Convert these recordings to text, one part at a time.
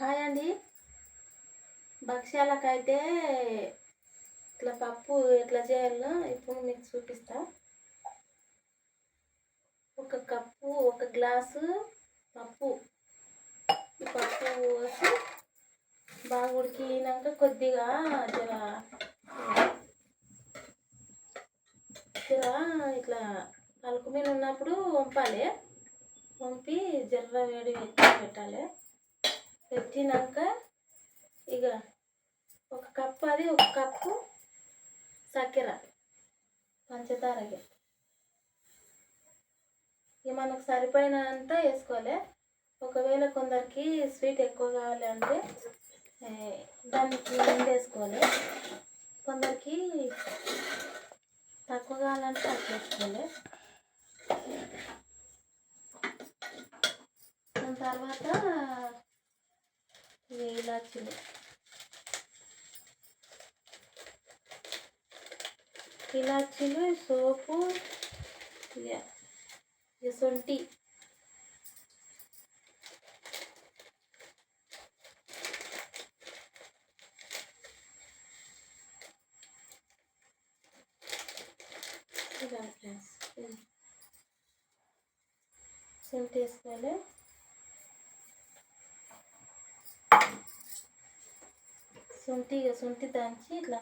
Hi అండి భక్ష్యాలకైతే ఇట్లా పప్పు ఎట్లా చేయాలో ఇప్పుడు మీకు చూపిస్తా. ఒక కప్పు ఒక గ్లాసు పప్పు. పప్పు పోసి బాగా ఉడికినాక కొద్దిగా జర జర ఇట్లా పలుకు మీద ఉన్నప్పుడు వంపాలి. వంపి జర్ర వేడి పెట్టాలి. పెట్టినాక ఇక ఒక కప్పు అది ఒక కప్పు చక్కెర పంచదార ఇక ఇక మనకు సరిపోయినంత వేసుకోవాలి. ఒకవేళ కొందరికి స్వీట్ ఎక్కువ కావాలి అంటే దానికి వేసుకోవాలి. కొందరికి తక్కువ కావాలంటే తక్కువ వేసుకోవాలి. దాని తర్వాత ఇక ఇలాచీలు ఇలాచీలు సోపు ఇక ఇక సొంటి ఇలా ఫ్రెండ్స్ సొంటి వేసుకోవాలి సొంటి ఇక సొంటి దంచి ఇట్లా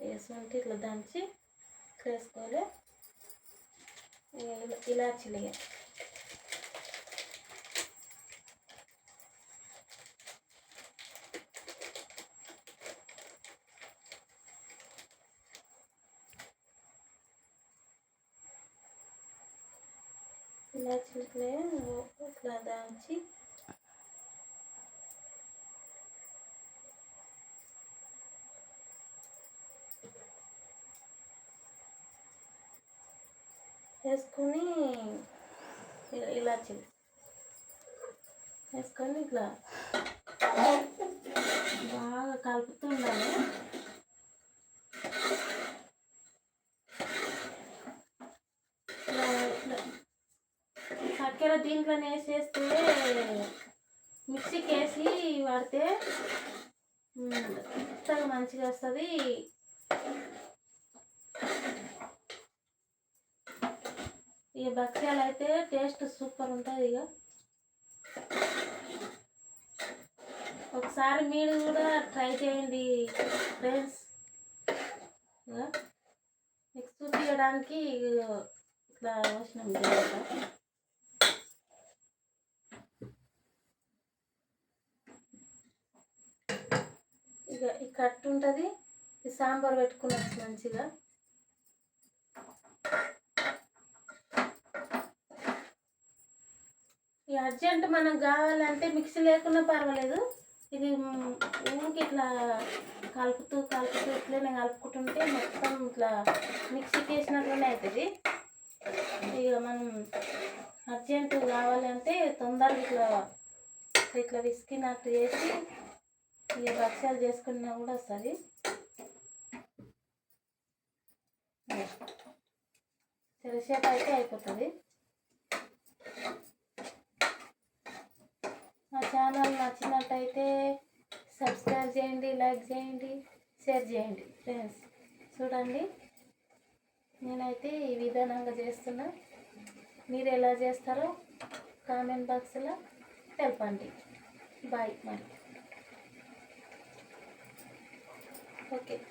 ఇక ఇట్లా దంచి ఇట్లా వేసుకోవాలి. ఇక ఇలా- ఇలాచీలు చిన్న ఇలాచీలు ఇట్లా దాంచి. వేసుకొని ఇలా ఇలాచీలు వేసుకొని ఇట్లా బాగా కలుపుతూ ఉండాలి ఇట్లా ఇట్లా చక్కెర దీంట్లోనే వేసేస్తే మిక్సీకి వేసి వాడితే మ్, మెత్తగా మంచిగా వస్తుంది. ఇక భక్ష్యాలు అయితే టేస్ట్ సూపర్ ఉంటుంది ఇక. ఒకసారి మీరు కూడా ట్రై చేయండి ఫ్రెండ్స్. మీకు చూపించడానికి ఇట్లా వచ్చినాం జాగ్రత్త ఇక ఈ కట్టు ఉంటుంది. ఈ సాంబార్ పెట్టుకున్నట్టు మంచిగా. ఈ అర్జెంట్ మనం కావాలంటే మిక్సీ లేకున్నా పర్వాలేదు. ఇది ఊరికి ఇట్లా కలుపుతూ కలుపుతూ ఇట్లనే కలుపుకుంటుంటే మొత్తం ఇట్లా మిక్సీకి వేసినట్లనే అవుతుంది ఇక మనం అర్జెంట్ కావాలంటే తొందరగా ఇట్లా ఇట్లా విసికినట్టు చేసి ఏ భక్ష్యాలు చేసుకున్నా కూడా వస్తుంది తెలిసేపు అయితే అయిపోతుంది. మా ఛానల్ నచ్చినట్టయితే సబ్స్క్రైబ్ చేయండి లైక్ చేయండి షేర్ చేయండి ఫ్రెండ్స్. చూడండి నేనైతే ఈ విధానంగా చేస్తున్నా. మీరు ఎలా చేస్తారో కామెంట్ బాక్స్లో తెలపండి. బాయ్ మరి. Okay.